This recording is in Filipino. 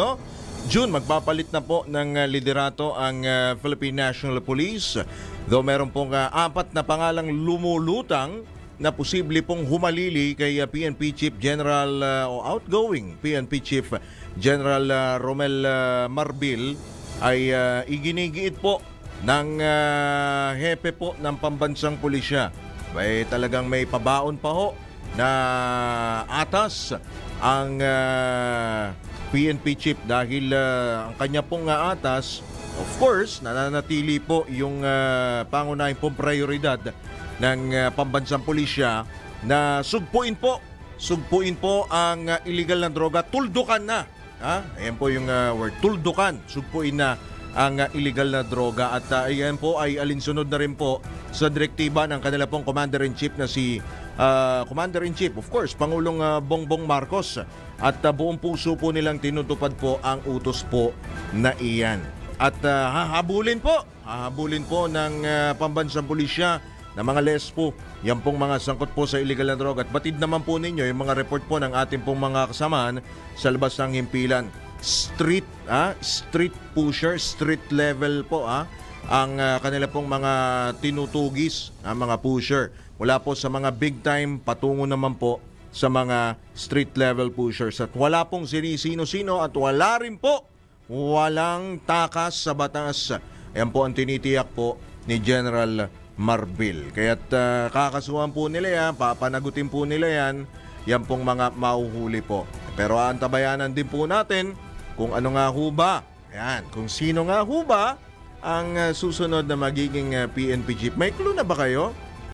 no? June, magpapalit na po ng uh, liderato ang uh, Philippine National Police. Though meron pong uh, apat na pangalang lumulutang na posible pong humalili kay PNP Chief General uh, o outgoing PNP Chief General uh, Romel uh, Marbil ay uh, iginigiit po ng uh, hepe po ng pambansang pulisya. May talagang may pabaon pa ho na atas ang uh, PNP chief dahil uh, ang kanya pong uh, atas of course nananatili po yung uh, pangunahing pong prioridad ng uh, pambansang pulisya na sugpuin po sugpuin po ang uh, illegal na droga. Tuldukan na ha ayan po yung uh, word tuldukan sugpuin na ang uh, illegal na droga. At uh, ayan po ay alinsunod na rin po sa direktiba ng kanila pong Commander-in-Chief na si uh, Commander-in-Chief of course Pangulong uh, Bongbong Marcos. At uh, buong puso po nilang tinutupad po ang utos po na iyan. At uh, hahabulin po hahabulin po ng uh, pambansang pulisya na mga lespo yan pong mga sangkot po sa illegal na droga. At batid naman po ninyo yung mga report po ng ating pong mga kasamaan sa labas ng himpilan street ah street pusher street level po ah ang ah, kanila pong mga tinutugis ang mga pusher. Mula po sa mga big time patungo naman po sa mga street level pushers. At wala pong sinisino-sino at wala rin po walang takas sa batas. Yan po ang tinitiyak po ni General Marbil. Kaya't ah, kakasuhan po nila yan papanagutin po nila yan yan pong mga mauhuli po. Pero antabayanan din po natin kung ano nga ho ba. Yan, kung sino nga ho ba ang uh, susunod na magiging PNP chief. May clue na ba kayo?